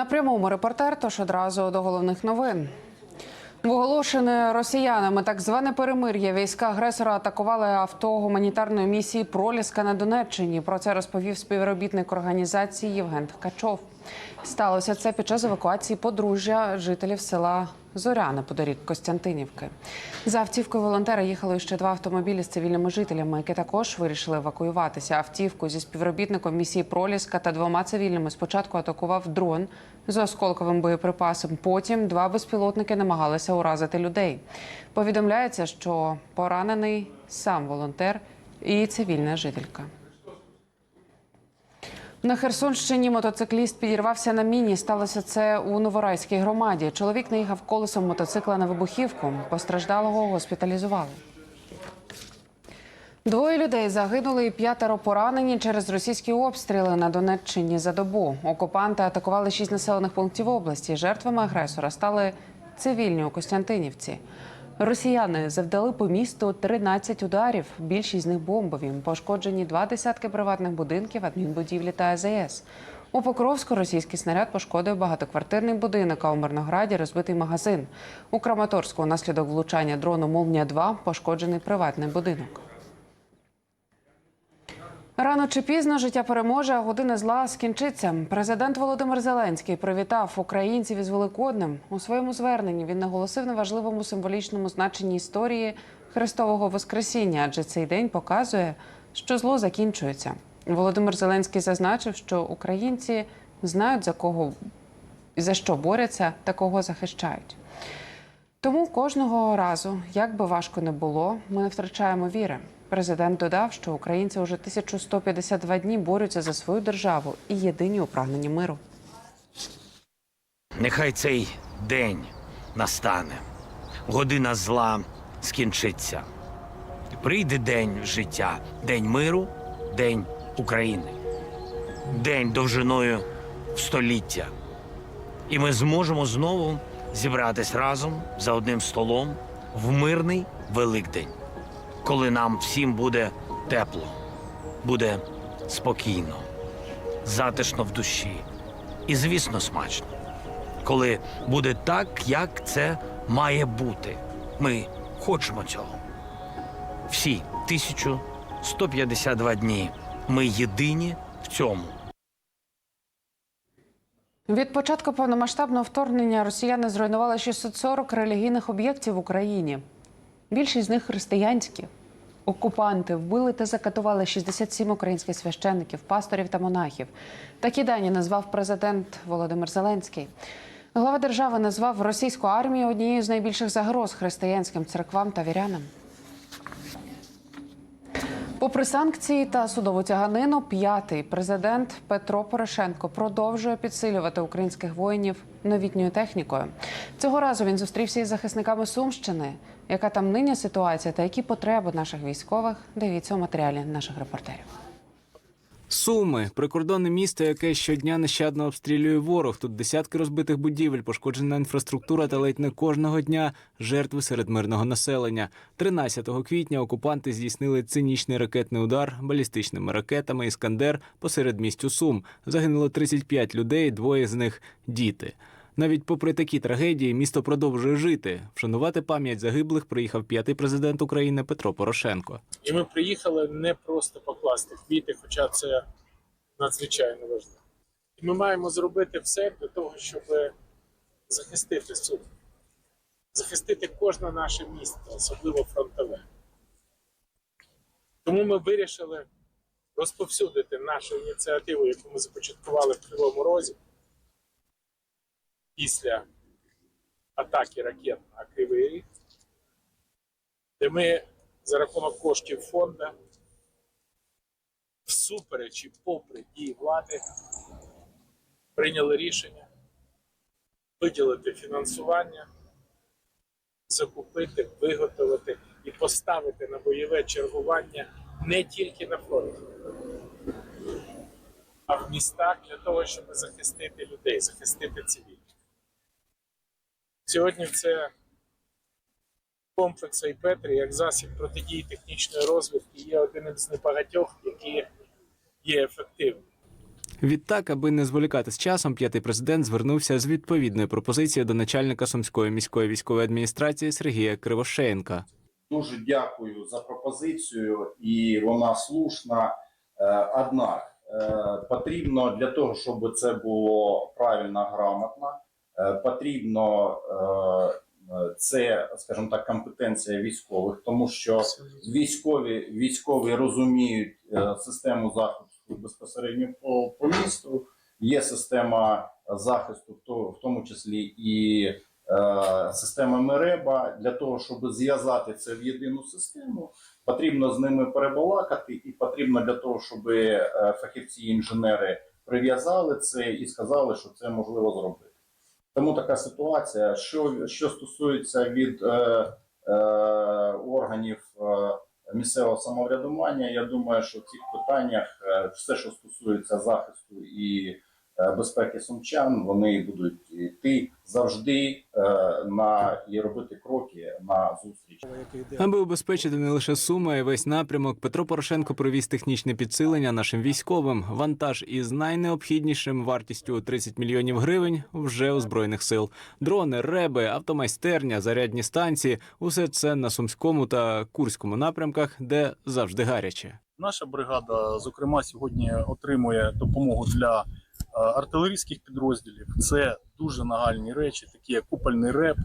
На прямому репортер, тож одразу до головних новин. В оголошене росіянами так зване перемир'я війська агресора атакували авто гуманітарної місії Проліска на Донеччині. Про це розповів співробітник організації Євген Ткачов. Сталося це під час евакуації подружжя жителів села Зоряне подорік Костянтинівки. За автівкою волонтера їхали ще два автомобілі з цивільними жителями, які також вирішили евакуюватися. Автівку зі співробітником місії Проліска та двома цивільними спочатку атакував дрон з осколковим боєприпасом. Потім два безпілотники намагалися уразити людей. Повідомляється, що поранений сам волонтер і цивільна жителька. На Херсонщині мотоцикліст підірвався на міні. Сталося це у Новорайській громаді. Чоловік наїхав колесом мотоцикла на вибухівку. Постраждалого госпіталізували. Двоє людей загинули і п'ятеро поранені через російські обстріли на Донеччині за добу. Окупанти атакували шість населених пунктів області. Жертвами агресора стали цивільні у Костянтинівці. Росіяни завдали по місту 13 ударів. Більшість з них бомбові. Пошкоджені два десятки приватних будинків, адмінбудівлі та АЗС. У Покровську російський снаряд пошкодив багатоквартирний будинок, а у Мирнограді розбитий магазин. У Краматорську наслідок влучання дрону Молнія 2 пошкоджений приватний будинок. Рано чи пізно життя переможе, а година зла скінчиться. Президент Володимир Зеленський привітав українців із Великоднем. У своєму зверненні він наголосив на важливому символічному значенні історії Христового Воскресіння, адже цей день показує, що зло закінчується. Володимир Зеленський зазначив, що українці знають за кого за що борються та кого захищають. Тому кожного разу, як би важко не було, ми не втрачаємо віри. Президент додав, що українці вже 1152 дні борються за свою державу і єдині у прагненні миру. Нехай цей день настане, година зла скінчиться. Прийде день життя, день миру, день України, день довжиною століття. І ми зможемо знову зібратись разом за одним столом в мирний Великдень, коли нам всім буде тепло, буде спокійно, затишно в душі і, звісно, смачно коли буде так, як це має бути. Ми хочемо цього. Всі 1152 дні. Ми єдині в цьому. Від початку повномасштабного вторгнення росіяни зруйнували 640 релігійних об'єктів в Україні. Більшість з них християнські. Окупанти вбили та закатували 67 українських священників, пасторів та монахів. Такі дані назвав президент Володимир Зеленський. Глава держави назвав російську армію однією з найбільших загроз християнським церквам та вірянам. Попри санкції та судову тяганину, п'ятий президент Петро Порошенко продовжує підсилювати українських воїнів новітньою технікою. Цього разу він зустрівся із захисниками Сумщини. Яка там нині ситуація та які потреби наших військових? Дивіться у матеріалі наших репортерів. Суми прикордонне місто, яке щодня нещадно обстрілює ворог. Тут десятки розбитих будівель, пошкоджена інфраструктура та ледь не кожного дня жертви серед мирного населення. 13 квітня окупанти здійснили цинічний ракетний удар балістичними ракетами Іскандер посеред містю Сум. Загинуло 35 людей, двоє з них діти. Навіть попри такі трагедії, місто продовжує жити. Вшанувати пам'ять загиблих приїхав п'ятий президент України Петро Порошенко. І ми приїхали не просто покласти квіти, хоча це надзвичайно важливо. І ми маємо зробити все для того, щоб захистити суд, захистити кожне наше місто, особливо фронтове. Тому ми вирішили розповсюдити нашу ініціативу, яку ми започаткували в Кривому Розі після атаки ракет на Кривий Ріг, де ми за рахунок коштів фонду, всупереч і попри дії влади, прийняли рішення виділити фінансування, закупити, виготовити і поставити на бойове чергування не тільки на фронті, а в містах для того, щоб захистити людей, захистити цивільних. Сьогодні це комплекс Айпетрі як засіб протидії технічної розвідки є один із небагатьох, які є ефективним. Відтак, аби не зволікати з часом, п'ятий президент звернувся з відповідною пропозицією до начальника сумської міської військової адміністрації Сергія Кривошеєнка. Дуже дякую за пропозицію, і вона слушна. Е, Однак е, потрібно для того, щоб це було правильно грамотно, потрібно е, е, це, скажімо так, компетенція військових, тому що військові військові розуміють е, систему захисту безпосередньо по, по місту. Є система захисту, в тому числі і е, система Мереба. Для того, щоб зв'язати це в єдину систему, потрібно з ними перебалакати, і потрібно для того, щоб е, фахівці-інженери прив'язали це і сказали, що це можливо зробити. Тому така ситуація. Що, що стосується від е, е, органів е, місцевого самоврядування, я думаю, що в цих питаннях е, все, що стосується захисту і безпеки сумчан, вони будуть йти завжди е, на і робити кроки на зустріч. Аби убезпечити не лише суми, а й весь напрямок, Петро Порошенко провіз технічне підсилення нашим військовим. Вантаж із найнеобхіднішим вартістю 30 мільйонів гривень вже у збройних сил. Дрони, реби, автомайстерня, зарядні станції усе це на сумському та курському напрямках, де завжди гаряче. Наша бригада, зокрема, сьогодні отримує допомогу для е, артилерійських підрозділів. Це дуже нагальні речі, такі як купольний реп,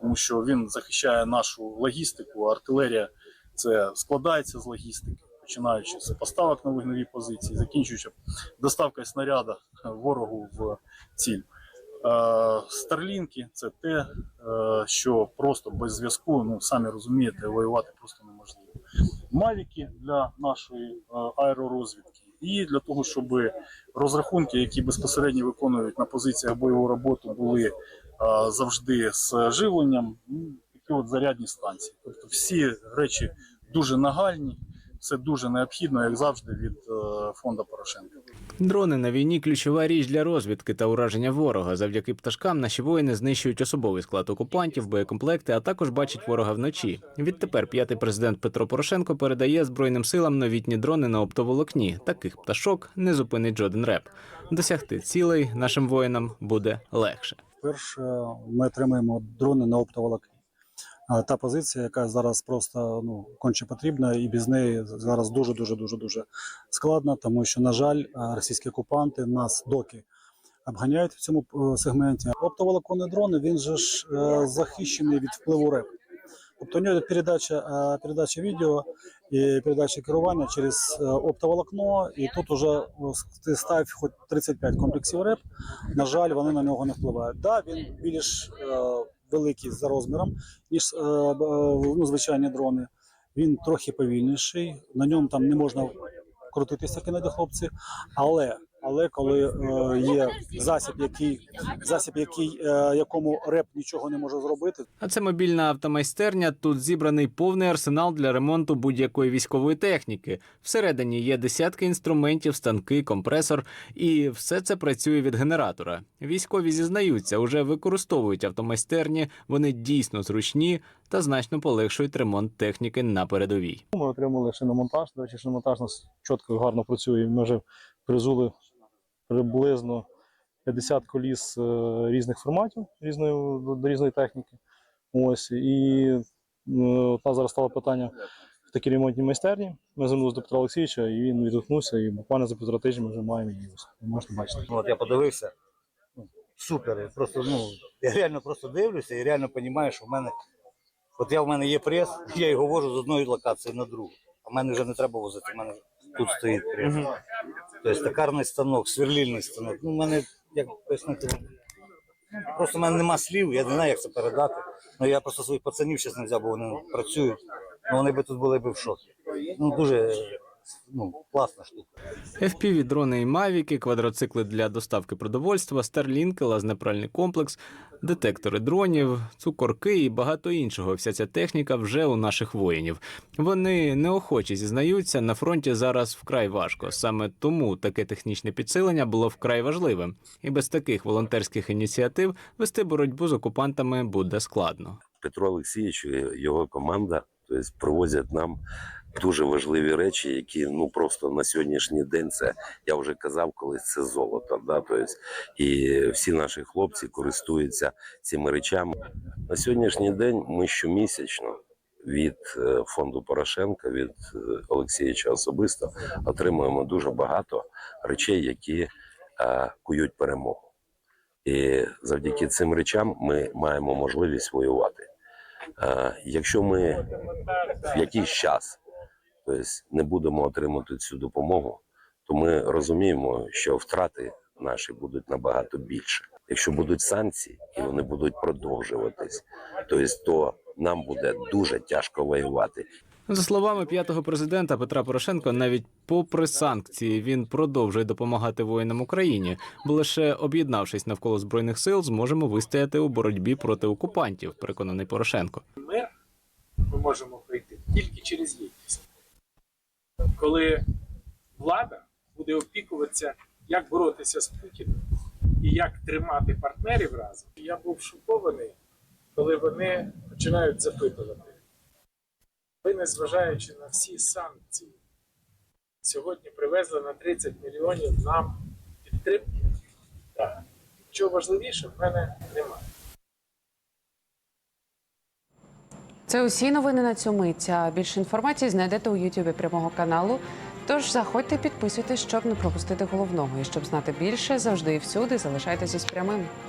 тому що він захищає нашу логістику. Артилерія це складається з логістики, починаючи з поставок на вогневі позиції, закінчуючи доставкою снаряда ворогу в ціль. Старлінки це те, е, що просто без зв'язку, ну самі розумієте, воювати просто неможливо. Мавіки для нашої е, аеророзвідки, і для того, щоб розрахунки, які безпосередньо виконують на позиціях бойову роботу, були е, завжди з живленням, ну, такі от зарядні станції. Тобто всі речі дуже нагальні, все дуже необхідно, як завжди, від е, фонду Порошенка. Дрони на війні ключова річ для розвідки та ураження ворога. Завдяки пташкам наші воїни знищують особовий склад окупантів, боєкомплекти, а також бачать ворога вночі. Відтепер п'ятий президент Петро Порошенко передає збройним силам новітні дрони на оптоволокні. Таких пташок не зупинить жоден реп. Досягти цілей нашим воїнам буде легше. Перше, ми отримаємо дрони на оптоволокні. Та позиція, яка зараз просто ну конче потрібна, і без неї зараз дуже дуже дуже дуже складно, тому що, на жаль, російські окупанти нас доки обганяють в цьому е, сегменті. Оптоволоконний дрон він же ж е, захищений від впливу РЕП. Тобто у нього передача, е, передача відео і передача керування через оптоволокно, і тут уже ти став хоч 35 комплексів РЕП, на жаль, вони на нього не впливають. Да, він більш великий за розміром, ніж е, е, ну, звичайні дрони. Він трохи повільніший, на ньому там не можна крутитися, як хлопці. Але, але коли е, є засіб, який, засіб, який, е, якому реп нічого не може зробити, А це мобільна автомайстерня. Тут зібраний повний арсенал для ремонту будь-якої військової техніки. Всередині є десятки інструментів, станки, компресор, і все це працює від генератора. Військові зізнаються, уже використовують автомайстерні. Вони дійсно зручні та значно полегшують ремонт техніки на передовій. Ми отримали шиномонтаж. До речі, шиномонтаж у нас чітко гарно працює. Ми вже призули приблизно 50 коліс е, різних форматів різної, до, різної техніки. Ось. І е, от нас зараз стало питання в такій ремонтній майстерні. Ми звернулися до Петра Олексійовича, і він відгукнувся, і буквально за півтора тижня ми вже маємо її. Можете бачити. Ну, От я подивився. Супер. Я Просто, ну, я реально просто дивлюся і реально розумію, що в мене. От я в мене є прес, я його вожу з одної локації на другу. А в мене вже не треба возити, в мене тут стоїть прес. Тобто токарний станок, сверлільний станок. Ну, в мене, як пояснити, ну, просто в мене нема слів, я не знаю, як це передати. Ну я просто своїх пацанів зараз не взяв, бо вони працюють. Ну, вони би тут були б в шокі. Ну, дуже ну, класна штука. FPV, дрони і мавіки, квадроцикли для доставки продовольства, старлінки, лазнепральний комплекс, детектори дронів, цукорки і багато іншого. Вся ця техніка вже у наших воїнів. Вони неохоче зізнаються, на фронті зараз вкрай важко. Саме тому таке технічне підсилення було вкрай важливим. І без таких волонтерських ініціатив вести боротьбу з окупантами буде складно. Петро Олексійович і його команда тобто, привозять нам дуже важливі речі, які ну просто на сьогоднішній день це я вже казав, колись це золото. Да? Тобто, і всі наші хлопці користуються цими речами. На сьогоднішній день ми щомісячно від е, фонду Порошенка, від е, Олексійовича особисто отримуємо дуже багато речей, які е, кують перемогу. І завдяки цим речам ми маємо можливість воювати. Е, Якщо ми в якийсь час тобто, не будемо отримати цю допомогу, то ми розуміємо, що втрати наші будуть набагато більше. Якщо будуть санкції і вони будуть продовжуватись, тобто, то нам буде дуже тяжко воювати. За словами п'ятого президента Петра Порошенка, навіть попри санкції він продовжує допомагати воїнам Україні, бо лише об'єднавшись навколо збройних сил, зможемо вистояти у боротьбі проти окупантів. Переконаний Порошенко. Мир ми можемо пройти тільки через єдність. Коли влада буде опікуватися, як боротися з Путіним і як тримати партнерів разом, я був шокований, коли вони починають запитувати. Ви, незважаючи на всі санкції, сьогодні привезли на 30 мільйонів нам підтримки. Так. Що важливіше, в мене немає. Це усі новини на цю мить. А Більше інформації знайдете у Ютубі прямого каналу. Тож заходьте, підписуйтесь, щоб не пропустити головного. І щоб знати більше, завжди і всюди залишайтеся з прямим.